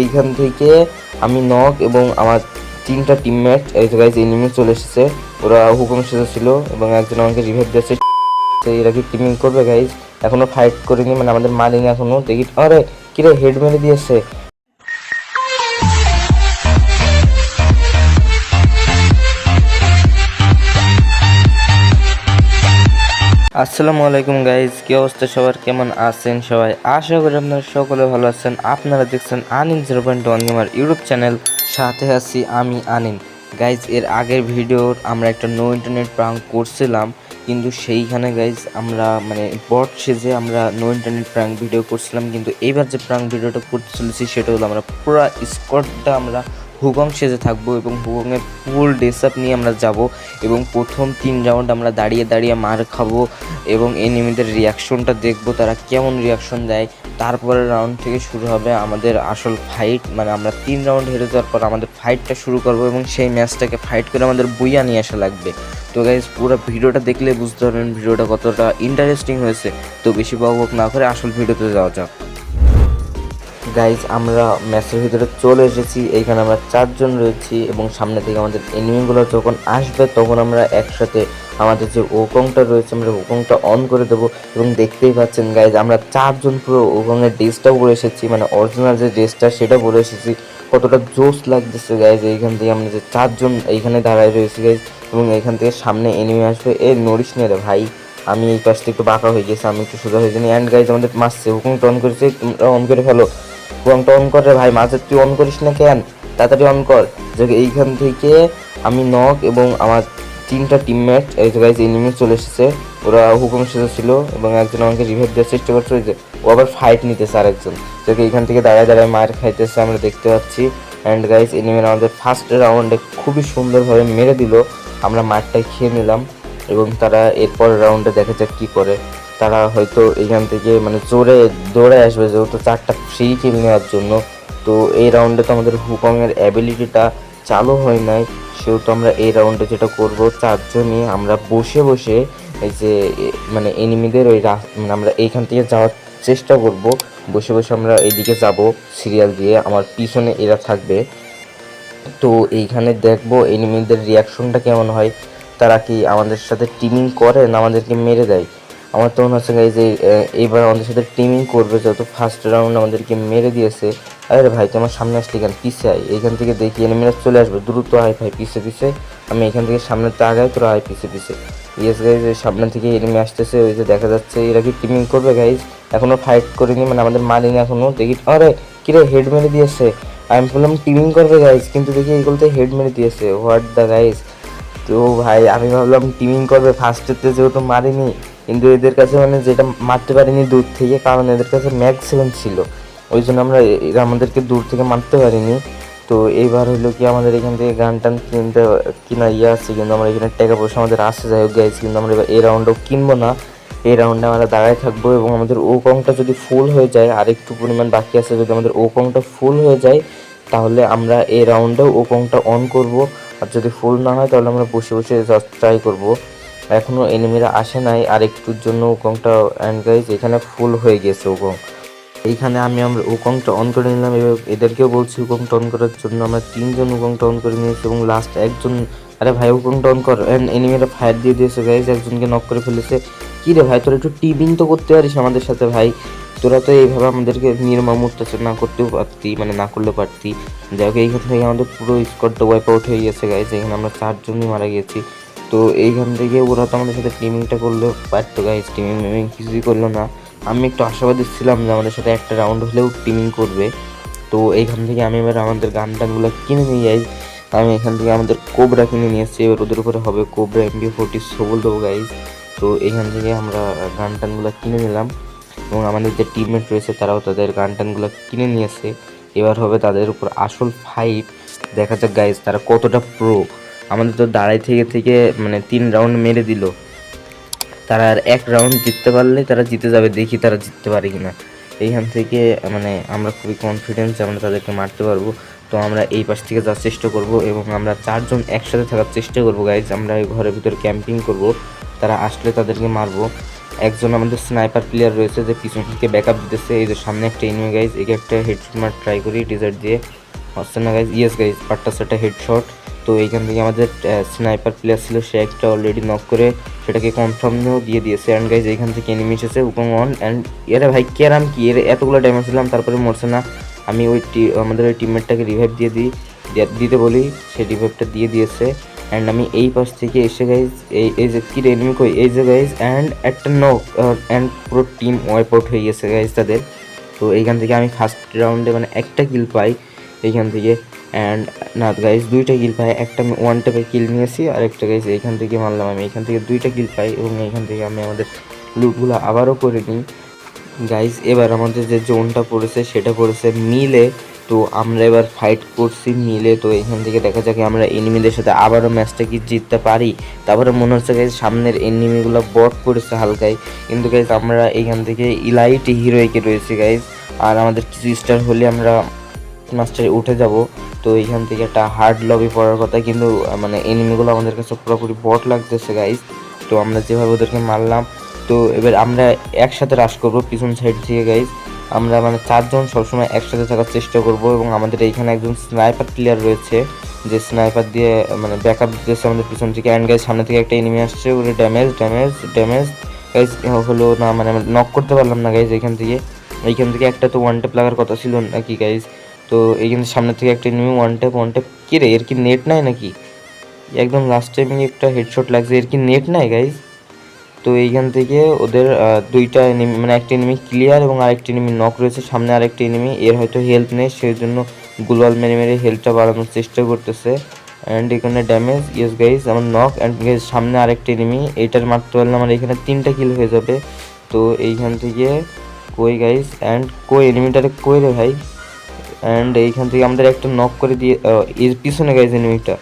এইখান থেকে আমি নক এবং আমার তিনটা টিমমেট এই তো গাইজ এনিমি চলে এসেছে। ওরা হুকুম ছিল এবং একজন আমাকে রিভাইভ দিয়েছে। তো এরা কি টিমিং করবে গাইজ এখনও ফাইট করিনি মানে আমাদের মারিনি এখনও দেখি, আরে, কিরে হেড মেরে দিয়েছে। আসসালামু আলাইকুম গাইজ কি অবস্থা সবার? কেমন আছেন সবাই? আশা করি আপনারা সকলে ভালো আছেন। আপনারা দেখছেন আনিন zero point one gamer YouTube channel. সাথে আছি আমি আনিন। গাইজ এর আগের ভিডিওর আমরা একটা নো ইন্টারনেট প্রাঙ্ক করছিলাম। কিন্তু সেইখানে গাইজ আমরা মানে বট সেজে আমরা নো ইন্টারনেট প্রাঙ্ক ভিডিও করছিলাম। কিন্তু এইবার যে প্রাঙ্ক ভিডিওটা করতে চলেছি, সেটা হলো আমরা পুরো স্কটটা আমরা হুগং সেজে থাকব এবং হুগংয়ের ফুল ড্রেস আপ নিয়ে আমরা যাব এবং প্রথম তিন রাউন্ড আমরা দাঁড়িয়ে দাঁড়িয়ে মার খাব এবং এনিমিদের রিয়াকশনটা দেখব, তারা কেমন রিয়াকশন দেয়। তারপরে রাউন্ড থেকে শুরু হবে আমাদের আসল ফাইট মানে আমরা তিন রাউন্ড হেরে যাওয়ার পর আমাদের ফাইটটা শুরু করব এবং সেই ম্যাচটাকে ফাইট করে আমাদের বইয়া নিয়ে আসা লাগবে। তো গাইজ পুরো ভিডিওটা দেখলে বুঝতে পারবেন ভিডিওটা কতটা ইন্টারেস্টিং হয়েছে। তো বেশি বক না করে আসল ভিডিওতে যাওয়া যাক। গাইজ আমরা ম্যাচের ভিতরে চলে এসেছি। এইখানে আমরা চারজন রয়েছি এবং সামনে থেকে আমাদের এনিমিগুলো যখন আসবে, তখন আমরা একসাথে আমাদের যে ওকংটা রয়েছে, আমরা ওকংটা অন করে দেবো এবং দেখতেই পাচ্ছেন গাইজ আমরা চারজন পুরো ওকংয়ের ড্রেসটাও পরে এসেছি মানে অরিজিনাল যে ড্রেসটা সেটা পরে এসেছি। কতটা জোশ লাগতেছে গাইজ এইখান থেকে আমরা যে চারজন এইখানে দাঁড়ায় রয়েছি গাইজ এবং এইখান থেকে সামনে এনিমি আসবে। এ, নড়িস নে রে ভাই, আমি এই পাশটা একটু বাঁকা হয়ে গেছি, আমি একটু সোজা হয়ে যাই অ্যান্ড গাইজ আমাদের মারছে হুকুমটা অন করেছে, তোমরা অন করে ফেলো। হুকুমটা অন কর রে ভাই, মাঝে তুই অন করিস না কেন? তাড়াতাড়ি অন কর। যে এইখান থেকে আমি নক এবং আমার তিনটা টিমমেট এই তো গাইজ এনিমি চলে এসেছে। ওরা হুকুম ছিল এবং একজন আমাকে রিভাইভ দেওয়ার চেষ্টা করছে যে ও আবার ফাইট নিতেছে আরেকজন। যে এইখান থেকে দাঁড়ায় দাঁড়ায় মার খাইতেছে, আমরা দেখতে পাচ্ছি। অ্যান্ড গাইজ এনিমির আমাদের ফার্স্ট রাউন্ডে খুবই সুন্দরভাবে মেরে দিল। আমরা মারটাই খেয়ে নিলাম এবং তারা এরপর রাউন্ডে দেখা যাক কী করে। তারা হয়তো এখান থেকে মানে জোরে দৌড়ে আসবে যেহেতু চারটা ফ্রি কিল নেওয়ার জন্য। তো এই রাউন্ডে তো আমাদের হুকংয়ের অ্যাবিলিটিটা চালু হয় নাই। সেহেতু আমরা এই রাউন্ডে যেটা করব, চারজনই আমরা বসে বসে এই যে মানে এনিমিদের ওই মানে আমরা এইখান থেকে যাওয়ার চেষ্টা করব। বসে বসে আমরা এইদিকে যাব সিরিয়াল দিয়ে, আমার পিছনে এরা থাকবে। তো এইখানে দেখব এনিমিদের রিয়াকশনটা কেমন হয়। তারা কি আমাদের সাথে টিমিং করে না আমাদেরকে মেরে দেয়? আমার তো মনে হচ্ছে গাইজ যে এইবার আমাদের সাথে টিমিং করবে যত ফার্স্ট রাউন্ড আমাদেরকে মেরে দিয়েছে। আরে ভাই, তোমার সামনে আসলে কেন? পিছে আয়। এইখান থেকে দেখি এনিমিরা চলে আসবে। দ্রুত আয় ভাই পিছে পিছে আমি এখান থেকে সামনে তো আগাই, তোরা আয় পিছে পিছে ইয়েস গাইজ সামনে থেকে এনিমি আসতেছে, ওই যে দেখা যাচ্ছে এরা কি টিমিং করবে গাইজ এখনও ফাইট করিনি মানে আমাদের মারিনি এখনও দেখি, আরে কিরে হেড মেরে দিয়েছে। আমি বললাম টিমিং করবে গাইজ কিন্তু দেখি এইগুলোতে হেড মেরে দিয়েছে। হোয়াট দ্য গাইজ তো ভাই, আমি ভাবলাম টিমিং করবে ফার্স্টেতে যেহেতু মারিনি কিন্তু এদের কাছে মানে যেটা মারতে পারিনি দূর থেকে, কারণ এদের কাছে ম্যাক্স সেভেন ছিল। ওই জন্য আমরা এরা আমাদেরকে দূর থেকে মারতে পারিনি। তো এইবার হলো কি আমাদের এখান থেকে গান টান কিনতে, কিনা ইয়ে আছে, কিন্তু আমরা এখানে টাকা পয়সা আমাদের আসে, যাই হোক গাইজ কিন্তু আমরা এবার এই রাউন্ডও কিনবো না। এই রাউন্ডে আমরা দাঁড়ায় থাকব এবং আমাদের ও কংটা যদি ফুল হয়ে যায় আর একটু পরিমাণ বাকি আছে, যদি আমাদের ও কংটা ফুল হয়ে যায়, তাহলে আমরা এই রাউন্ডেও ও কংটা অন করব। আর যদি ফুল না হয়, তাহলে আমরা বসে বসে ট্রাই করব। এখনও এনিমিরা আসে নাই, আর একটুর জন্য উকংটা অ্যান্ড গাইজ এখানে ফুল হয়ে গেছে উকং এইখানে আমি আমরা উকংটা অন করে নিলাম এবং এদেরকেও বলছি উকংটা অন করার জন্য আমরা তিনজন উকংটা অন করে নিয়েছি এবং লাস্ট একজন, আরে ভাই উকংটা অন কর অ্যান্ড এনিমিরা ফায়ার দিয়ে দিয়েছে গাইজ একজনকে নক করে ফেলেছে। কি রে ভাই, তোরা একটু টিবিং তো করতে পারিস আমাদের সাথে ভাই। তোরা তো এইভাবে আমাদেরকে নির্মম অত্যাচার না করতেও পারতি মানে না করলেও পারতি। যাই হোক, এইখান থেকে আমাদের পুরো স্কোয়াডটা ওয়াইপ আউট হয়ে গেছে গাইজ এখানে আমরা চারজনই মারা গেছি। তো এইখান থেকে ওরা তো আমাদের সাথে টিমিংটা করলেও পারতো গাইজ টিমিং মিমিং কিছুই করল না। আমি একটু আশাবাদী ছিলাম যে আমাদের সাথে একটা রাউন্ড হলেও টিমিং করবে। তো এইখান থেকে আমি এবার আমাদের গান টানগুলো কিনে নিয়ে যাই। আমি এখান থেকে আমাদের কোবরা কিনে নিয়ে এসেছি। এবার ওদের উপরে হবে কোবরা এমবি ফোর্টি সবল দেবো গাইজ তো এইখান থেকে আমরা গান টানগুলো কিনে নিলাম। এবং আমাদের যে টিমমেট রয়েছে, তারাও তাদের গান টানগুলো কিনে নিয়েছে এবার হবে তাদের উপর আসল ফাইট দেখা যাক গাইজ তারা কতটা প্রো আমাদের তো দাঁড়াই থেকে থেকে মানে তিন রাউন্ড মেরে দিল। তারা আর এক রাউন্ড জিততে পারলে তারা জিতে যাবে, দেখি তারা জিততে পারে কিনা। এইখান থেকে মানে আমরা খুবই কনফিডেন্স আমরা তাদেরকে মারতে পারব। তো আমরা এই পাশ থেকে যাওয়ার চেষ্টা করব এবং আমরা চারজন একসাথে থাকার চেষ্টা করব গাইজ আমরা এই ঘরের ভিতরে ক্যাম্পিং করব। তারা আসলে তাদেরকে মারবো। একজন আমাদের স্নাইপার প্লেয়ার রয়েছে যে পিছন থেকে ব্যাকআপ দিতেছে। এই যে সামনে একটা এনিমি গাইজ একে একটা হেডশট মার ট্রাই করি ডিজার্ট দিয়ে। হচ্ছে না গাইজ ইয়েস গাইজ পাট্টা সেটা হেডশট তো এইখান থেকে আমাদের স্নাইপার প্লেয়ার ছিল সে একটা অলরেডি নক করে সেটাকে কনফার্মও দিয়ে দিয়েছে। অ্যান্ড গাইজ এইখান থেকে এনিমি এসেছে উপং অন অ্যান্ড এরা ভাই, কেরাম কি? এর এতগুলো ড্যামেজ দিলাম, তারপরে মরছে না। আমি ওই আমাদের ওই টিমমেটটাকে রিভাইভ দিয়ে দিই দিতে বলি, সে রিভাইভটা দিয়ে দিয়েছে। অ্যান্ড আমি এই পাশ থেকে এসে গাইজ এই এই যে কি এনিমি কই? এই যে গাইজ অ্যান্ড একটা নক অ্যান্ড পুরো টিম ওয়াইপ আউট হয়ে গেছে গাইজ তাদের। তো এইখান থেকে আমি ফার্স্ট রাউন্ডে মানে একটা কিল পাই, এইখান থেকে। অ্যান্ড না গাইজ দুইটা কিল পাই একটা আমি ওয়ান টেপে কিল নিয়েছি, আর একটা গাইজ এখান থেকে মারলাম আমি। এখান থেকে দুইটা কিল পাই এবং এখান থেকে আমি আমাদের লুটগুলো আবারও করে নিই। গাইজ এবার আমাদের যে জোনটা পড়েছে, সেটা পড়েছে মিলে তো আমরা এবার ফাইট করছি মিলে তো এখান থেকে দেখা যাক আমরা এনিমিদের সাথে আবারও ম্যাচটা কি জিততে পারি। তারপরে মনে হচ্ছে গাইজ সামনের এনিমিগুলো বট করেছে হালকায়। কিন্তু গাইজ আমরা এখান থেকে ইলাইট হিরোইকে রয়েছে গাইজ আর আমাদের কিছু স্টার হলে আমরা মাস্টারে উঠে যাব। তো এইখান থেকে একটা হার্ড লবি পড়ার কথা, কিন্তু মানে এনিমিগুলো আমাদের কাছে পুরোপুরি বট লাগতেছে গাইজ তো আমরা যেভাবে ওদেরকে মারলাম, তো এবার আমরা একসাথে রাশ করব পিছন সাইড থেকে গাইজ আমরা মানে চারজন সবসময় একসাথে থাকার চেষ্টা করব এবং আমাদের এইখানে একজন স্নাইপার প্লেয়ার রয়েছে, যে স্নাইপার দিয়ে মানে ব্যাকআপ দিতেছে আমাদের পিছন থেকে। অ্যান্ড গাইজ সামনে থেকে একটা এনিমি আসছে, ওরে ড্যামেজ ড্যামেজ ড্যামেজ গাইজ হলো না মানে নক করতে পারলাম না গাইজ এখান থেকে। এইখান থেকে একটা তো ওয়ান টেপ লাগার কথা ছিল নাকি গাইজ তো এইখানে সামনে থেকে একটা enemy one tap one tap কি রে, এর কি নেট নাই নাকি? একদম লাস্ট টাইমে একটা হেডশট লাগছে, এর কি নেট নাই গাইজ তো এইখান থেকে ওদের দুইটা এনিমি মানে একটা এনিমি ক্লিয়ার এবং আরেকটা এনিমি নক রয়েছে, সামনে আরেকটা এনিমি এর হয়তো হেল্প নেই সেই জন্য গ্লোয়াল মেরে মেরে হেল্পটা বাড়ানোর চেষ্টা করতেছে। অ্যান্ড এখানে ড্যামেজ ইয়েস গাইজ আমার নক অ্যান্ড গাইজ সামনে আরেকটা এনিমি এইটার মারতে পারলে আমার এখানে তিনটা কিল হয়ে যাবে। তো এইখান থেকে কই গাইজ অ্যান্ড কই এনিমিটারে কই রে ভাই? অ্যান্ড এইখান থেকে আমাদের একটা নক করে দিয়ে এর পিছনে গাইজ এনিমিটা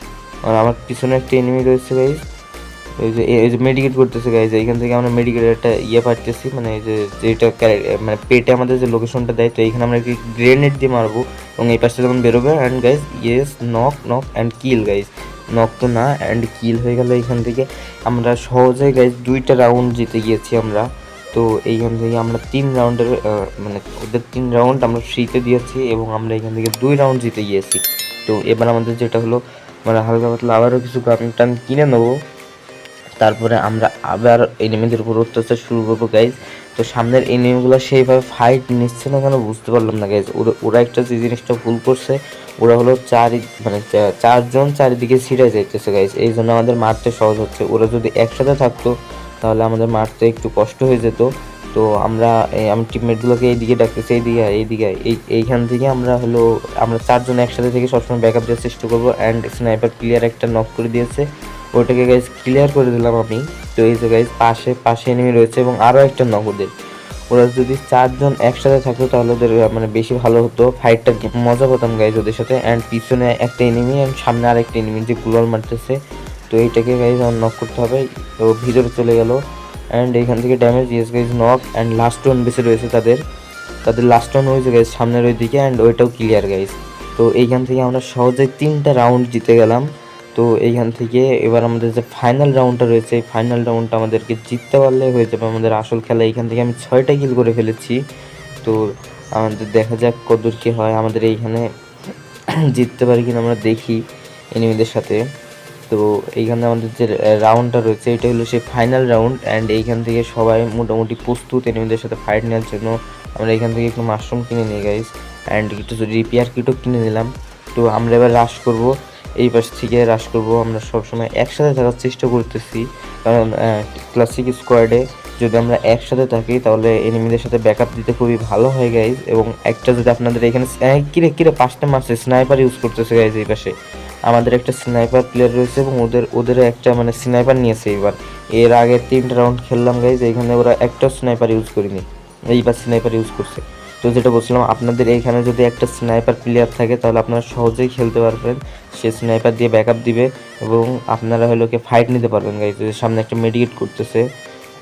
আর আমার পিছনে একটা এনিমি রয়েছে গাইজ এই যে এই যে মেডিকেট করতেছে গাইজ এইখান থেকে আমরা মেডিকেটের একটা ইয়ে পাচ্ছি মানে এই যে, যেটা মানে পেটে আমাদের যে লোকেশনটা দেয়, তো এইখানে আমরা গ্রেনেড দিয়ে মারবো, এবং এই পাশে যখন বেরোবে and guys yes knock knock and kill guys knock তো না অ্যান্ড কিল হয়ে গেল এইখান থেকে। আমরা সহজে গাইজ দুইটা রাউন্ড জিতে গিয়েছি আমরা। তো এইখান থেকে আমরা তিন রাউন্ডের মানে ওদের তিন রাউন্ড আমরা ফ্রিতে দিয়েছি এবং আমরা এখান থেকে দুই রাউন্ড জিতে গিয়েছি। তো এবার আমাদের যেটা হলো মানে হালকা পাতলা আবারও কিছু গান টান কিনে নেব। তারপরে আমরা আবার এনিমিদের উপর অত্যাচার শুরু করব গাইজ তো সামনের এনিমিগুলো সেইভাবে ফাইট নিচ্ছে না কেন বুঝতে পারলাম না গাইজ ওরা ওরা একটা যে জিনিসটা ভুল করছে, ওরা হলো চারি মানে চারজন চারিদিকে ছিঁড়ে যাইতেছে গাইজ এই জন্য আমাদের মারতে সহজ হচ্ছে। ওরা যদি একসাথে থাকতো তাহলে আমাদের মারতে একটু কষ্ট হয়ে যেত। তো আমরা আমি টিমমেটগুলোকে এইদিকে ডাকতেছি, এইদিকে এইদিকে। এই, এইখান থেকে আমরা হলো, আমরা চারজন একসাথে থেকে সবসময় ব্যাকআপ দেওয়ার চেষ্টা করব অ্যান্ড স্নাইপার ক্লিয়ার একটা নক করে দিয়েছে। ওটাকে গাইজ ক্লিয়ার করে দিলাম আমি। তো এই যে গাইজ পাশে পাশে এনিমি রয়েছে এবং আরও একটা নক ওদের। ওরা যদি চারজন একসাথে থাকতো তাহলে ওদের মানে বেশি ভালো হতো। ফাইটটা মজা পেতাম গাইজ ওদের সাথে। অ্যান্ড পিছনে একটা এনিমি অ্যান্ড সামনে আরেকটা এনিমি যে গুলাল মারতেছে। তো এইটাকে গাইজ আমার নক করতে হবে। তো ভিতরে চলে গেল। অ্যান্ড এইখান থেকে damage yes guys knock and last one বেশি রয়েছে তাদের। তাদের লাস্ট ওয়ান হয়েছে গাইজ সামনের ওই দিকে অ্যান্ড ওইটাও ক্লিয়ার গাইজ তো এইখান থেকে আমরা সহজে তিনটা রাউন্ড জিতে গেলাম। তো এইখান থেকে এবার আমাদের যে ফাইনাল রাউন্ডটা রয়েছে, এই ফাইনাল রাউন্ডটা আমাদেরকে জিততে পারলে হয়ে যাবে আমাদের আসল খেলা। এইখান থেকে আমি ছয়টা কিল করে ফেলেছি। তো আমাদের দেখা যাক কদূর কি হয়। আমাদের এইখানে জিততে পারি কিনা আমরা দেখি। এনিমিদের সাথে তো এইখানে আমাদের যে রাউন্ডটা রয়েছে, এটা হলো সেই ফাইনাল রাউন্ড অ্যান্ড এইখান থেকে সবাই মোটামুটি প্রস্তুত এনিমিদের সাথে ফাইট নেওয়ার জন্য। আমরা এখান থেকে একটু মাশরুম কিনে নিই গাইস অ্যান্ড কিছু রিপেয়ার কিটও কিনে নিলাম। তো আমরা এবার রাশ করব। এই পাশ থেকে রাশ করব। আমরা সবসময় একসাথে থাকার চেষ্টা করতেছি। কারণ ক্লাসিক স্কোয়াডে যদি আমরা একসাথে থাকি, তাহলে এনিমিদের সাথে ব্যাকআপ দিতে খুবই ভালো হয় গাইজ এবং একটা যদি আপনাদের এখানে কিরে কিরে, পাঁচটা মারছে স্নাইপার ইউজ করতেছে গাইজ এই পাশে। আমাদের একটা স্নাইপার প্লেয়ার রয়েছে এবং ওদের, ওদেরও একটা মানে স্নাইপার নিয়েছে এবার। এর আগে তিনটা রাউন্ড খেললাম গাইজ এখানে ওরা একটা স্নাইপার ইউজ করিনি। এইবার স্নাইপার ইউজ করছে। তো যেটা বলছিলাম, আপনাদের এইখানে যদি একটা স্নাইপার প্লেয়ার থাকে, তাহলে আপনারা সহজেই খেলতে পারবেন। সে স্নাইপার দিয়ে ব্যাকআপ দিবে এবং আপনারা হলো কি ফাইট নিতে পারবেন গাইজ সামনে একটা মেডিকেট করতেছে।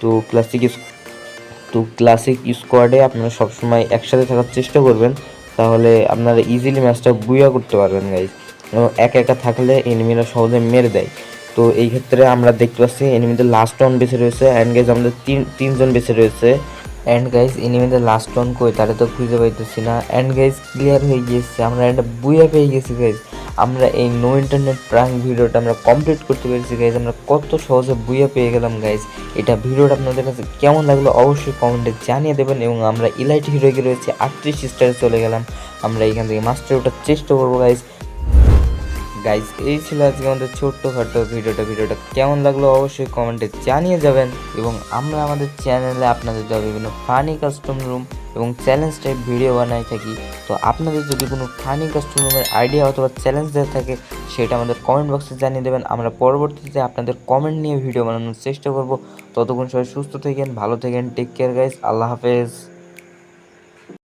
তো ক্লাসিক তো ক্লাসিক স্কোয়াডে আপনারা সবসময় একসাথে থাকার চেষ্টা করবেন। তাহলে আপনারা ইজিলি ম্যাচটা বুয়া করতে পারবেন গাইজ এবং একা একা থাকলে এনিমিরা সহজে মেরে দেয়। তো এই ক্ষেত্রে আমরা দেখতে পাচ্ছি এনিমিদের লাস্ট রাউন্ড বেঁচে রয়েছে অ্যান্ড গাইজ আমাদের তিন, তিনজন বেঁচে রয়েছে। অ্যান্ড গাইজ এনিমিদের লাস্ট রাউন্ড কই? তারা তো খুঁজে পাইতেছি না। অ্যান্ড গাইজ ক্লিয়ার হয়ে গিয়েছে, আমরা একটা বুয়া পেয়ে গেছি গাইজ আমরা এই নো ইন্টারনেট প্রাঙ্ক ভিডিওটা আমরা কমপ্লিট করতে পেরেছি গাইজ আমরা কত সহজে বুয়া পেয়ে গেলাম গাইজ এটা ভিডিওটা আপনাদের কাছে কেমন লাগল অবশ্যই কমেন্টে জানিয়ে দেবেন, এবং আমরা ইলাইট হিরোকে রয়েছে আটত্রিশ স্টারে চলে গেলাম। আমরা এখান থেকে মাস্টার ওঠার চেষ্টা করব গাইজ গাইজ এই ছিল আজকে আমাদের ছোট্টখাটো ভিডিওটা। ভিডিওটা কেমন লাগল অবশ্যই কমেন্টে জানিয়ে যাবেন। এবং আমরা আমাদের চ্যানেলে আপনাদের দেওয়া বিভিন্ন ফানি কাস্টম রুম এবং চ্যালেঞ্জ টাইপ ভিডিও বানাই থাকি। তো আপনাদের যদি কোনো ফানি কাস্টম রুমের আইডিয়া অথবা চ্যালেঞ্জ দেওয়া থাকে, সেটা আমাদের কমেন্ট বক্সে জানিয়ে দেবেন। আমরা পরবর্তীতে আপনাদের কমেন্ট নিয়ে ভিডিও বানানোর চেষ্টা করব। ততক্ষণ সবাই সুস্থ থাকেন, ভালো থাকেন টেক কেয়ার গাইজ আল্লাহ হাফেজ।